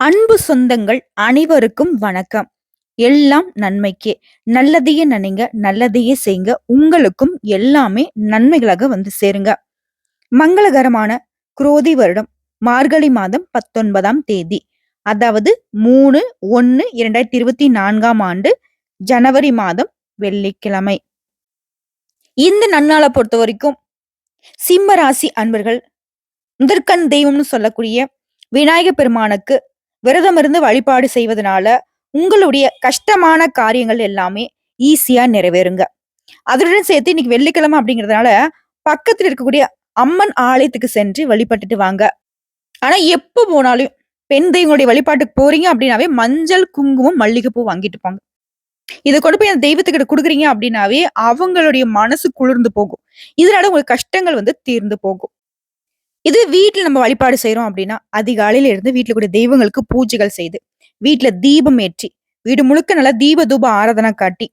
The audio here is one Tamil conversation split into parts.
அன்பு சொந்தங்கள் அனைவருக்கும் வணக்கம். எல்லாம் நன்மைக்கே. நல்லதையே நினைங்க நல்லதையே செய்யுங்க. உங்களுக்கும் எல்லாமே நன்மைகளாக வந்து சேருங்க. மங்களகரமான குரோதி வருடம் மார்கழி மாதம் பத்தொன்பதாம் தேதி. அதாவது மூணு ஒன்னு இரண்டாயிரத்தி இருபத்தி நான்காம் ஆண்டு ஜனவரி மாதம் வெள்ளிக்கிழமை. இந்த நன்னாளை பொறுத்த வரைக்கும் சிம்ம ராசி அன்பர்கள் முதற்கண் தெய்வம்னு சொல்லக்கூடிய விநாயக பெருமானுக்கு விரதம் இருந்து வழிபாடு செய்வதனால உங்களுடைய கஷ்டமான காரியங்கள் எல்லாமே ஈஸியா நிறைவேறுங்க. அதனுடன் சேர்த்து இன்னைக்கு வெள்ளிக்கிழமை அப்படிங்கிறதுனால பக்கத்துல இருக்கக்கூடிய அம்மன் ஆலயத்துக்கு சென்று வழிபட்டுட்டு வாங்க. ஆனா எப்ப போனாலும் பெண் தெய்வங்களுடைய வழிபாட்டுக்கு போறீங்க அப்படின்னாவே மஞ்சள் குங்குமம் மல்லிகைப்பூ வாங்கிட்டு போங்க. இதை கொண்டு போய் அந்த தெய்வத்துக்கிட்ட கொடுக்குறீங்க அப்படின்னாவே அவங்களுடைய மனசு குளிர்ந்து போகும். இதனால உங்களுக்கு கஷ்டங்கள் வந்து தீர்ந்து போகும். இது வீட்டில் நம்ம வழிபாடு செய்கிறோம் அப்படின்னா அதிகாலையில இருந்து வீட்டில் கூடிய தெய்வங்களுக்கு பூஜைகள் செய்து வீட்டில் தீபம் ஏற்றி வீடு முழுக்க நல்லா தீப தூப ஆராதனை காட்டி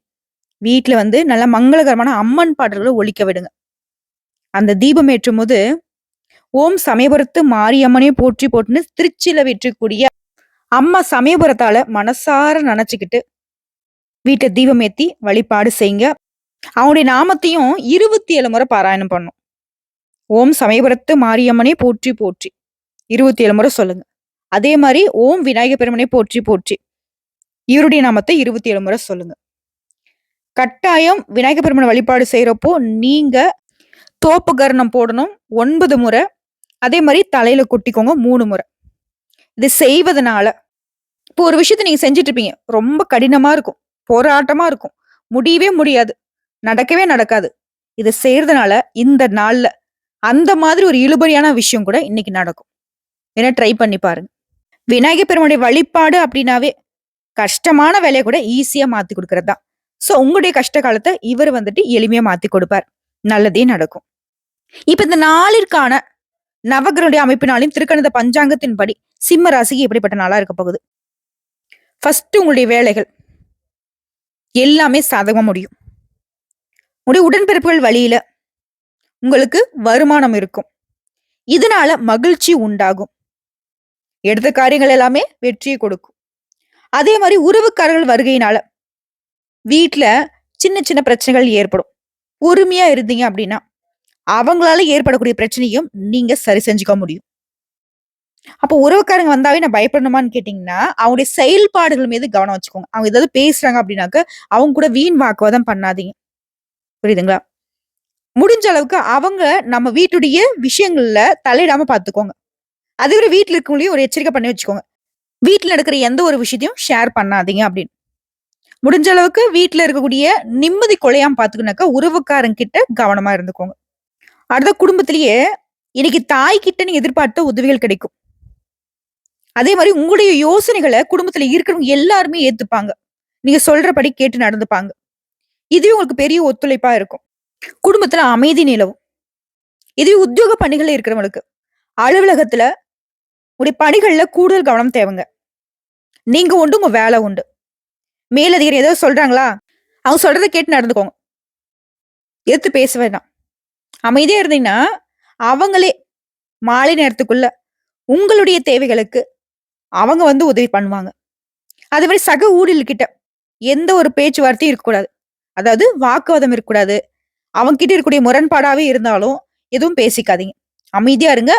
வீட்டில் வந்து நல்ல மங்களகரமான அம்மன் பாடல்களை ஒழிக்க விடுங்க. அந்த தீபம் ஏற்றும் போது ஓம் சமயபுரத்து மாரியம்மனே போற்றி போட்டுன்னு திருச்சியில விற்றக்கூடிய அம்மா சமயபுரத்தால மனசார நினைச்சுக்கிட்டு வீட்டை தீபம் ஏத்தி வழிபாடு செய்யுங்க. அவனுடைய நாமத்தையும் இருபத்தி ஏழு முறை பாராயணம் பண்ணும். ஓம் சமயபுரத்து மாரியம்மனே போற்றி போற்றி. இருபத்தி ஏழு முறை சொல்லுங்க. அதே மாதிரி ஓம் விநாயக பெருமனை போற்றி போற்றி. இவருடைய நாமத்தை இருபத்தி ஏழு முறை சொல்லுங்க. கட்டாயம் விநாயக பெருமனை வழிபாடு செய்யறப்போ நீங்க தோப்பு கர்ணம் போடணும் ஒன்பது முறை. அதே மாதிரி தலையில கொட்டிக்கோங்க மூணு முறை. இது செய்வதனால இப்போ ஒரு விஷயத்த நீங்க செஞ்சுட்டு இருப்பீங்க. ரொம்ப கடினமா இருக்கும். போராட்டமா இருக்கும். முடியவே முடியாது. நடக்கவே நடக்காது. இதை செய்யறதுனால இந்த நாள்ல அந்த மாதிரி ஒரு இழுபறியான விஷயம் கூட இன்னைக்கு நடக்கும். ஏன்னா ட்ரை பண்ணி பாருங்க. விநாயகர் பெருமானுடைய வழிபாடு அப்படின்னாவே கஷ்டமான வேலையை கூட ஈஸியா மாத்தி கொடுக்கறது தான் ஸோ உங்களுடைய கஷ்ட காலத்தை இவர் வந்துட்டு எளிமையா மாத்தி கொடுப்பார். நல்லதே நடக்கும். இப்ப இந்த நாளிற்கான நவகிரனுடைய அமைப்பினாலையும் திருக்கணித பஞ்சாங்கத்தின்படி சிம்ம ராசிக்கு எப்படிப்பட்ட நாளா இருக்க போகுது? ஃபர்ஸ்ட் உங்களுடைய வேலைகள். எல்லாமே சாதகமா முடியும். உங்களுடைய உடன்பிறப்புகள் வழியில உங்களுக்கு வருமானம் இருக்கும். இதனால மகிழ்ச்சி உண்டாகும். எடுத்த காரியங்கள் எல்லாமே வெற்றியை கொடுக்கும். அதே மாதிரி உறவுக்காரர்கள் வருகையினால வீட்டுல சின்ன சின்ன பிரச்சனைகள் ஏற்படும். பொறுமையா இருந்தீங்க அப்படின்னா அவங்களால ஏற்படக்கூடிய பிரச்சனையும் நீங்க சரி செஞ்சுக்க முடியும். அப்போ உறவுக்காரங்க வந்தாவே நான் பயப்படணுமான்னு கேட்டீங்கன்னா அவங்களுடைய செயல்பாடுகள் மீது கவனம் வச்சுக்கோங்க. அவங்க ஏதாவது பேசுறாங்க அப்படின்னாக்க அவங்க கூட வீண் வாக்குவாதம் பண்ணாதீங்க. புரியுதுங்களா? முடிஞ்ச அளவுக்கு அவங்க நம்ம வீட்டுடைய விஷயங்கள்ல தலையிடாம பாத்துக்கோங்க. அதுவரை வீட்டுல இருக்கவங்களையும் ஒரு எச்சரிக்கை பண்ணி வச்சுக்கோங்க. வீட்டுல நடக்கிற எந்த ஒரு விஷயத்தையும் ஷேர் பண்ணாதீங்க அப்படின்னு. முடிஞ்ச அளவுக்கு வீட்டுல இருக்கக்கூடிய நிம்மதி கொலையாம பாத்துக்கனாக்கா உறவுக்காரங்க கிட்ட கவனமா இருந்துக்கோங்க. அடுத்த குடும்பத்திலேயே இன்னைக்கு தாய் கிட்ட நீங்க எதிர்பார்த்த உதவிகள் கிடைக்கும். அதே மாதிரி உங்களுடைய யோசனைகளை குடும்பத்துல இருக்கிறவங்க எல்லாருமே ஏத்துப்பாங்க. நீங்க சொல்றபடி கேட்டு நடந்துப்பாங்க. இதுவே உங்களுக்கு பெரிய ஒத்துழைப்பா இருக்கும். குடும்பத்துல அமைதி நிலவும். இதுவே உத்தியோக பணிகள் இருக்கிறவங்களுக்கு. அலுவலகத்துல உடைய பணிகள்ல கூடுதல் கவனம் தேவைங்க. நீங்க உண்டு உங்க வேலை உண்டு. மேலதிகாரி ஏதோ சொல்றாங்களா? அவங்க சொல்றதை கேட்டு நடந்துக்கோங்க. எடுத்து பேச வேண்டாம். அமைதியா இருந்தீங்கன்னா அவங்களே மாலை நேரத்துக்குள்ள உங்களுடைய தேவைகளுக்கு அவங்க வந்து உதவி பண்ணுவாங்க. அதே மாதிரி சக ஊழியர்கிட்ட எந்த ஒரு பேச்சுவார்த்தையும் இருக்கக்கூடாது. அதாவது வாக்குவாதம் இருக்கக்கூடாது. அவங்க கிட்ட இருக்கக்கூடிய முரண்பாடாவே இருந்தாலும் எதுவும் பேசிக்காதீங்க. அமைதியா இருங்க.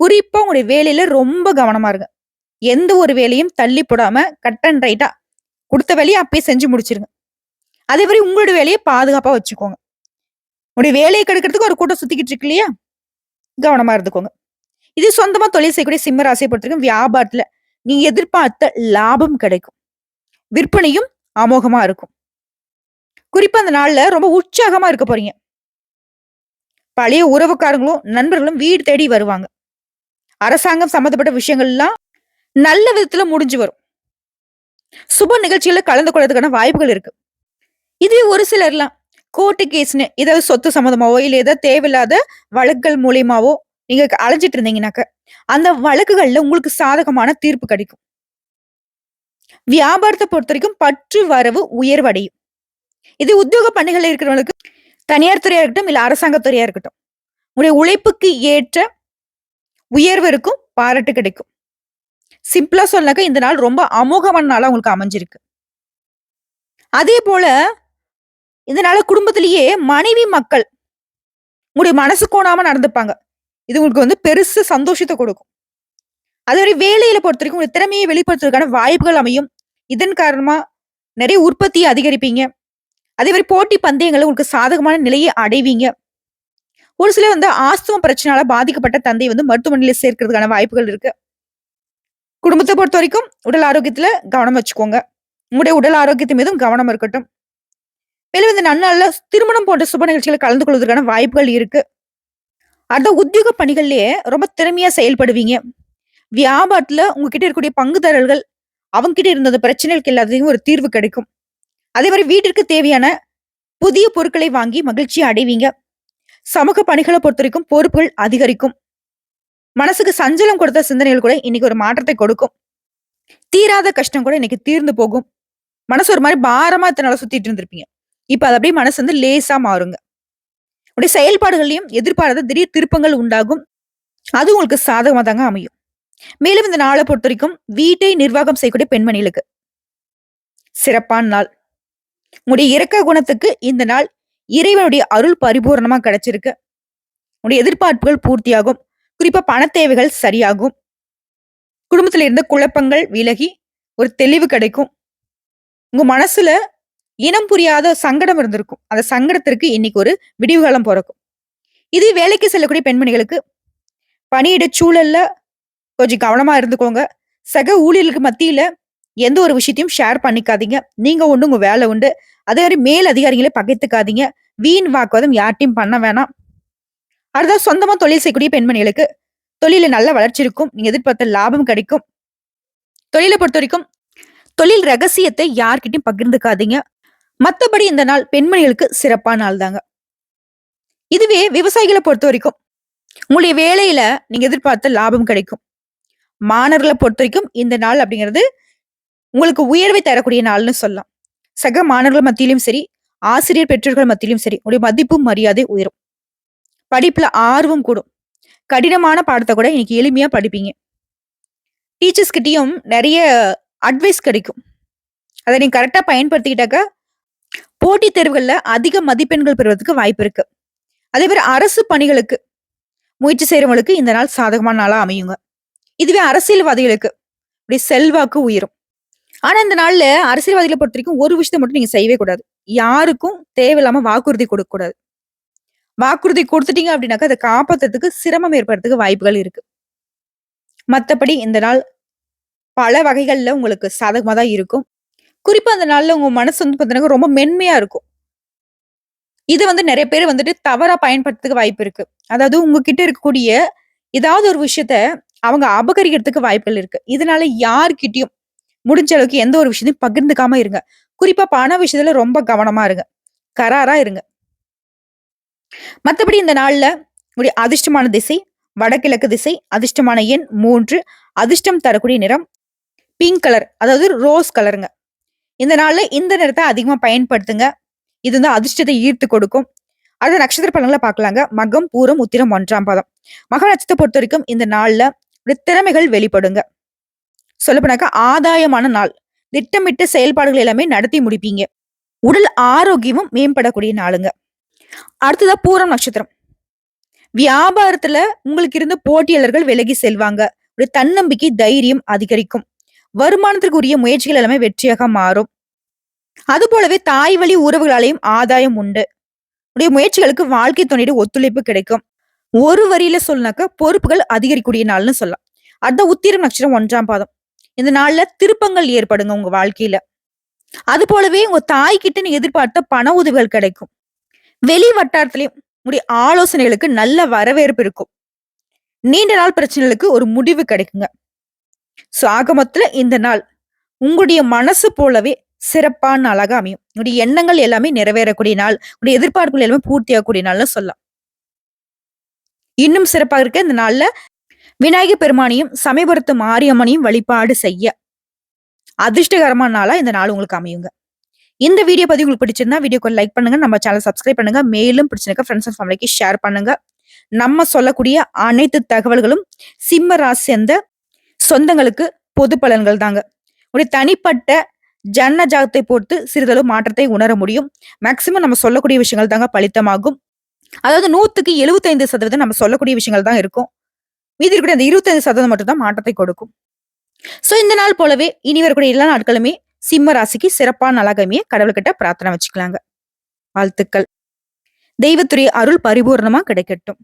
குறிப்பா உங்களுடைய வேலையில ரொம்ப கவனமா இருங்க. எந்த ஒரு வேலையும் தள்ளி போடாம கட் அண்ட் ரைட்டா கொடுத்த வேலையை அப்பயே செஞ்சு முடிச்சிருங்க. அதே மாதிரி உங்களோட வேலையை பாதுகாப்பா வச்சுக்கோங்க. உங்களுடைய வேலையை கெடுக்கிறதுக்கு ஒரு கூட்டம் சுத்திக்கிட்டு இருக்கு இல்லையா? கவனமா இருந்துக்கோங்க. இது சொந்தமா தொழில் செய்யக்கூடிய சிம்ம ராசியை வியாபாரத்துல நீங்க எதிர்பார்த்த லாபம் கிடைக்கும். விற்பனையும் அமோகமா இருக்கும். குறிப்பா அந்த நாள்ல ரொம்ப உற்சாகமா இருக்க போறீங்க. பழைய உறவுக்காரங்களும் நண்பர்களும் வீடு தேடி வருவாங்க. அரசாங்கம் சம்மந்தப்பட்ட விஷயங்கள் எல்லாம் நல்ல விதத்துல முடிஞ்சு வரும். சுப நிகழ்ச்சிகளை கலந்து கொள்றதுக்கான வாய்ப்புகள் இருக்கு. இதுவே ஒரு சிலர்லாம் கோர்ட்டு கேஸ்னு ஏதாவது சொத்து சம்மந்தமாவோ இல்லை ஏதாவது தேவையில்லாத வழக்குகள் மூலியமாவோ நீங்க அலைஞ்சிட்டு இருந்தீங்கன்னாக்க அந்த வழக்குகள்ல உங்களுக்கு சாதகமான தீர்ப்பு கிடைக்கும். வியாபாரத்தை பொறுத்த வரைக்கும் பற்று வரவு உயர்வடையும். இது உத்தியோக பணிகள் இருக்கிறவங்களுக்கு தனியார் துறையா இருக்கட்டும் இல்ல அரசாங்க துறையா இருக்கட்டும். உங்களுடைய உழைப்புக்கு ஏற்ற உயர்வு இருக்கும் பாராட்டு கிடைக்கும். சிம்பிளா சொன்னாக்க இந்த நாள் ரொம்ப அமோகமான நாளா உங்களுக்கு அமைஞ்சிருக்கு. அதே போல இந்த குடும்பத்திலேயே மனைவி மக்கள் உங்களுடைய மனசு கோணாம நடந்துப்பாங்க. இது உங்களுக்கு வந்து பெருசு சந்தோஷத்தை கொடுக்கும். அதே மாதிரி வேலையில பொறுத்த வரைக்கும் உங்களுடைய திறமையை வெளிப்படுத்துறதுக்கான வாய்ப்புகள் அமையும். இதன் காரணமா நிறைய உற்பத்தியை அதிகரிப்பீங்க. அதே மாதிரி போட்டி பந்தயங்களை உங்களுக்கு சாதகமான நிலையை அடைவீங்க. ஒரு சிலர் வந்து ஆஸ்துவம் பிரச்சனால பாதிக்கப்பட்ட தந்தை வந்து மருத்துவமனையில சேர்க்கறதுக்கான வாய்ப்புகள் இருக்கு. குடும்பத்தை பொறுத்த வரைக்கும் உடல் ஆரோக்கியத்துல கவனம் வச்சுக்கோங்க. உங்களுடைய உடல் ஆரோக்கியத்து மீதும் கவனம் இருக்கட்டும். மேலும் இந்த நன்னாள்ல திருமணம் போன்ற சுப நிகழ்ச்சிகளை கலந்து கொள்வதற்கான வாய்ப்புகள் இருக்கு. அடுத்த உத்தியோக பணிகள்லயே ரொம்ப திறமையா செயல்படுவீங்க. வியாபாரத்துல உங்ககிட்ட இருக்கக்கூடிய பங்குதாரர்கள் அவங்ககிட்ட இருந்த பிரச்சனைகளுக்கு எல்லாத்தையும் ஒரு தீர்வு கிடைக்கும். அதே மாதிரி வீட்டிற்கு தேவையான புதிய பொருட்களை வாங்கி மகிழ்ச்சி அடைவீங்க. சமூக பணிகளை பொறுத்த வரைக்கும் பொறுப்புகள் அதிகரிக்கும். மனசுக்கு சஞ்சலம் கொடுத்த சிந்தனைகள் கூட இன்னைக்கு ஒரு மாற்றத்தை கொடுக்கும். தீராத கஷ்டம் கூட இன்னைக்கு தீர்ந்து போகும். மனசு ஒரு மாதிரி பாரமா இத்தனை சுத்திட்டு இருந்திருப்பீங்க. இப்ப அது அப்படியே மனசு வந்து லேசா மாறுங்க. உடைய செயல்பாடுகளையும் எதிர்பாராத திடீர் திருப்பங்கள் உண்டாகும். அது உங்களுக்கு சாதகமாக தாங்க அமையும். மேலும் இந்த நாளை பொறுத்த வரைக்கும் வீட்டை நிர்வாகம் செய்யக்கூடிய பெண்மணிகளுக்கு சிறப்பான நாள். உங்களுடைய இறக்க குணத்துக்கு இந்த நாள் இறைவனுடைய அருள் பரிபூர்ணமா கிடைச்சிருக்கு. உங்களுடைய எதிர்பார்ப்புகள் பூர்த்தியாகும். குறிப்பா பண தேவைகள் சரியாகும். குடும்பத்துல இருந்த குழப்பங்கள் விலகி ஒரு தெளிவு கிடைக்கும். உங்க மனசுல இனம் புரியாத சங்கடம் இருந்திருக்கும். அந்த சங்கடத்திற்கு இன்னைக்கு ஒரு விடிவுகாலம் பிறக்கும். இது வேலைக்கு செல்லக்கூடிய பெண்மணிகளுக்கு பணியிட சூழல்ல கொஞ்சம் கவனமா இருந்துக்கோங்க. சக ஊழியர்களுக்கு மத்தியில எந்த ஒரு விஷயத்தையும் ஷேர் பண்ணிக்காதீங்க. நீங்க உண்டு உங்க வேலை உண்டு. அதே மாதிரி மேல் அதிகாரிகளை பகைத்துக்காதீங்க வீண் வாக்குவாதம் யார்ட்டையும் பண்ண வேணாம். அடுத்தா சொந்தமா தொழில் செய்யக்கூடிய பெண்மணிகளுக்கு தொழில நல்ல வளர்ச்சி இருக்கும். நீங்க எதிர்பார்த்த லாபம் கிடைக்கும். தொழிலை பொறுத்த வரைக்கும் தொழில் ரகசியத்தை யார்கிட்டையும் பகிர்ந்துக்காதீங்க. மத்தபடி இந்த நாள் பெண்மணிகளுக்கு சிறப்பான நாள் தாங்க. இதுவே விவசாயிகளை பொறுத்த வரைக்கும் உங்களுடைய வேலையில நீங்க எதிர்பார்த்த லாபம் கிடைக்கும். மாணவர்களை பொறுத்த வரைக்கும் இந்த நாள் அப்படிங்கிறது உங்களுக்கு உயர்வை தரக்கூடிய நாள்னு சொல்லலாம். சக மாணவர்கள் மத்தியிலும் சரி ஆசிரியர் பெற்றோர்கள் மத்தியிலும் சரி உடைய மதிப்பும் மரியாதை உயரும். படிப்புல ஆர்வம் கூடும். கடினமான பாடத்தை கூட இன்னைக்கு எளிமையா படிப்பீங்க. டீச்சர்ஸ் கிட்டயும் நிறைய அட்வைஸ் கிடைக்கும். அதை நீங்க கரெக்டா பயன்படுத்திக்கிட்டாக்க போட்டித் தேர்வுகள்ல அதிக மதிப்பெண்கள் பெறுவதற்கு வாய்ப்பு இருக்கு. அதே மாதிரி அரசு பணிகளுக்கு முயற்சி செய்யறவங்களுக்கு இந்த நாள் சாதகமான நாளா அமையுங்க. இதுவே அரசியல்வாதிகளுக்கு இப்படி செல்வாக்கு உயரும். ஆனா இந்த நாள்ல அரசியல்வாதிகளை பொறுத்த வரைக்கும் ஒரு விஷயத்த மட்டும் நீங்க செய்யவே கூடாது. யாருக்கும் தேவையில்லாம வாக்குறுதி கொடுக்க கூடாது. வாக்குறுதி கொடுத்துட்டீங்க அப்படின்னாக்கா அதை காப்பாத்துறதுக்கு சிரமம் ஏற்படுறதுக்கு வாய்ப்புகள் இருக்கு. மத்தபடி இந்த நாள் பல வகைகள்ல உங்களுக்கு சாதகமா தான் இருக்கும். குறிப்பா அந்த நாள்ல உங்க மனசு வந்து பாத்தீங்கன்னா ரொம்ப மென்மையா இருக்கும். இது வந்து நிறைய பேர் வந்துட்டு தவறா பயன்படுத்துறதுக்கு வாய்ப்பு இருக்கு. அதாவது உங்ககிட்ட இருக்கக்கூடிய ஏதாவது ஒரு விஷயத்த அவங்க அபகரிக்கிறதுக்கு வாய்ப்புகள் இருக்கு. இதனால யார்கிட்டயும் முடிஞ்ச அளவுக்கு எந்த ஒரு விஷயத்தையும் பகிர்ந்துக்காம இருங்க. குறிப்பா பண விஷயத்துல ரொம்ப கவனமா இருங்க. கராரா இருங்க. மற்றபடி இந்த நாள்ல உங்களுடைய அதிர்ஷ்டமான திசை வடகிழக்கு திசை அதிர்ஷ்டமான எண் மூன்று அதிர்ஷ்டம் தரக்கூடிய நிறம் பிங்க் கலர் அதாவது ரோஸ் கலருங்க இந்த நாள்ல இந்த நிறத்தை அதிகமா பயன்படுத்துங்க. இது வந்து அதிர்ஷ்டத்தை ஈர்த்து கொடுக்கும். அடுத்த நட்சத்திர பலன்களை பார்க்கலாங்க. மகம் பூரம் உத்திரம் ஒன்றாம் பாதம். மக நட்சத்திரத்தை பொறுத்த வரைக்கும் இந்த நாள்ல திறமைகள் வெளிப்படுங்க. சொல்லப்போனாக்கா ஆதாயமான நாள். திட்டமிட்ட செயல்பாடுகள் எல்லாமே நடத்தி முடிப்பீங்க. உடல் ஆரோக்கியமும் மேம்படக்கூடிய நாளுங்க. அடுத்ததா பூரம் நட்சத்திரம். வியாபாரத்துல உங்களுக்கு இருந்த போட்டியாளர்கள் விலகி செல்வாங்க. ஒரு தன்னம்பிக்கை தைரியம் அதிகரிக்கும். வருமானத்திற்கு உரிய முயற்சிகள் எல்லாமே வெற்றியாக மாறும். அது போலவே தாய் வழி உறவுகளாலையும் ஆதாயம் உண்டு. உடைய முயற்சிகளுக்கு வாழ்க்கை துணையோட ஒத்துழைப்பு கிடைக்கும். ஒரு வரியில சொல்லினாக்க பொறுப்புகள் அதிகரிக்கக்கூடிய நாள்னு சொல்லலாம். அடுத்த உத்திரம் நட்சத்திரம் ஒன்றாம் பாதம். இந்த நாள்ல திருப்பங்கள் ஏற்படுங்க உங்க வாழ்க்கையில. அது போலவே உங்க தாய் கிட்ட நீ எதிர்பார்த்த பண உதவிகள் கிடைக்கும். வெளி வட்டாரத்திலையும் உங்களுடைய ஆலோசனைகளுக்கு நல்ல வரவேற்பு இருக்கும். நீண்ட நாள் பிரச்சனைகளுக்கு ஒரு முடிவு கிடைக்குங்க. ஸோ ஆக இந்த நாள் உங்களுடைய மனசு போலவே சிறப்பான நாளாக அமையும். உங்களுடைய எண்ணங்கள் எல்லாமே நிறைவேறக்கூடிய நாள் உங்களுடைய எதிர்பார்ப்புகள் எல்லாமே பூர்த்தியாகக்கூடிய நாள்னு சொல்லலாம். இன்னும் சிறப்பாக இருக்க இந்த நாள்ல விநாயகர் பெருமானையும் சமயபுரத்து மாரியம்மனையும் வழிபாடு செய்ய அதிர்ஷ்டகரமான நாளா இந்த நாள் உங்களுக்கு அமையுங்க. இந்த வீடியோ பதிவு உங்களுக்கு பிடிச்சிருந்தா வீடியோக்கு லைக் பண்ணுங்க. நம்ம சேனல் சப்ஸ்கிரைப் பண்ணுங்க. மேலும் பிடிச்சிருக்க ஃப்ரெண்ட்ஸ் அண்ட் ஃபேமிலிக்கு ஷேர் பண்ணுங்க. நம்ம சொல்லக்கூடிய அனைத்து தகவல்களும் சிம்ம ராசி சேர்ந்த சொந்தங்களுக்கு பொது பலன்கள் தாங்க. உடைய தனிப்பட்ட ஜன்ன ஜாதத்தை பொறுத்து சிறிதளவு மாற்றத்தை உணர முடியும். மேக்சிமம் நம்ம சொல்லக்கூடிய விஷயங்கள் தாங்க பலித்தமாகும். அதாவது நூத்துக்கு எழுபத்தைந்து சதவீதம் நம்ம சொல்லக்கூடிய விஷயங்கள் தான் இருக்கும். மீதி இருக்கக்கூடிய அந்த இருபத்தஞ்சு சதவீதம் மட்டும் தான் மாற்றத்தை கொடுக்கும். சோ இந்த நாள் போலவே இனி வரக்கூடிய எல்லா நாட்களுமே சிம்ம ராசிக்கு சிறப்பான நலகமைய கடவுள்கிட்ட பிரார்த்தனை வச்சுக்கலாங்க. வாழ்த்துக்கள். தெய்வத்துறை அருள் பரிபூர்ணமா கிடைக்கட்டும்.